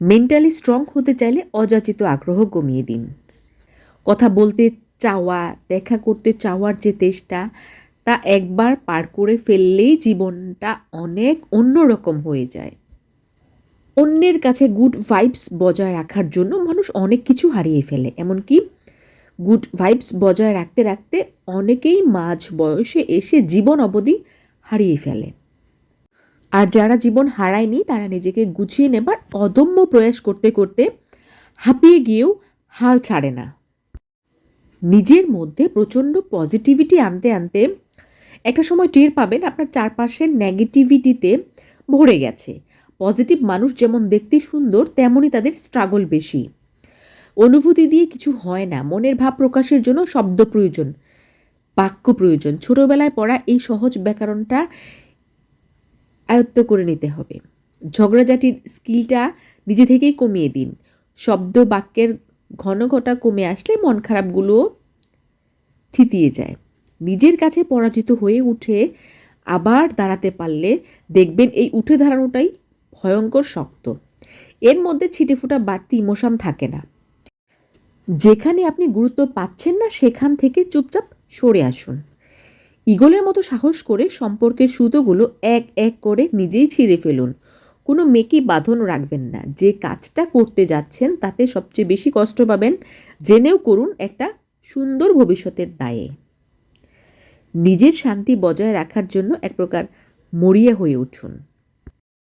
Mentally strong হতে চাইলে অযাচিত আগ্রহ কমিয়ে দিন। কথা বলতে চাওয়া, দেখা করতে চাওয়ার যে তেষ্টা, তা একবার পার করে ফেললেই জীবনটা অনেক অন্যরকম হয়ে যায়। অন্যের কাছে গুড ভাইবস বজায় রাখার জন্য মানুষ অনেক কিছু হারিয়ে ফেলে। এমনকি গুড ভাইবস বজায় রাখতে রাখতে অনেকেই মাঝ বয়সে এসে জীবন অবধি হারিয়ে ফেলে। আর যারা জীবন হারায়নি, তারা নিজেকে গুছিয়ে নেবার অদম্য প্রয়াস করতে করতে হাঁপিয়ে গিয়েও হাল ছাড়ে না। নিজের মধ্যে প্রচণ্ড পজিটিভিটি আনতে আনতে একটা সময় টের পাবেন আপনার চারপাশের নেগেটিভিটিতে ভরে গেছে। পজিটিভ মানুষ যেমন দেখতে সুন্দর তেমনই তাদের স্ট্রাগল বেশি। অনুভূতি দিয়ে কিছু হয় না, মনের ভাব প্রকাশের জন্য শব্দ প্রয়োজন, বাক্য প্রয়োজন। ছোটবেলায় পড়া এই সহজ ব্যাকরণটা আয়ত্ত করে নিতে হবে। ঝগড়াঝাটির স্কিলটা নিজে থেকেই কমিয়ে দিন। শব্দ বাক্যের ঘন ঘটা কমে আসলে মন খারাপগুলোও থিতিয়ে যায়। নিজের কাছে পরাজিত হয়ে উঠে আবার দাঁড়াতে পারলে দেখবেন এই উঠে দাঁড়ানোটাই ভয়ঙ্কর শক্ত। এর মধ্যে ছিটেফোঁটা বাড়তি ইমোশন থাকে না। যেখানে আপনি গুরুত্ব পাচ্ছেন না সেখান থেকে চুপচাপ সরে আসুন। ইগলের মতো সাহস করে সম্পর্কের সুতোগুলো এক এক করে নিজেই ছিঁড়ে ফেলুন। কোনো মেকি বাঁধন রাখবেন না। যে কাজটা করতে যাচ্ছেন তাতে সবচেয়ে বেশি কষ্ট পাবেন, জেনেও করুন একটা সুন্দর ভবিষ্যতের দায়ে। নিজের শান্তি বজায় রাখার জন্য এক প্রকার মরিয়া হয়ে উঠুন।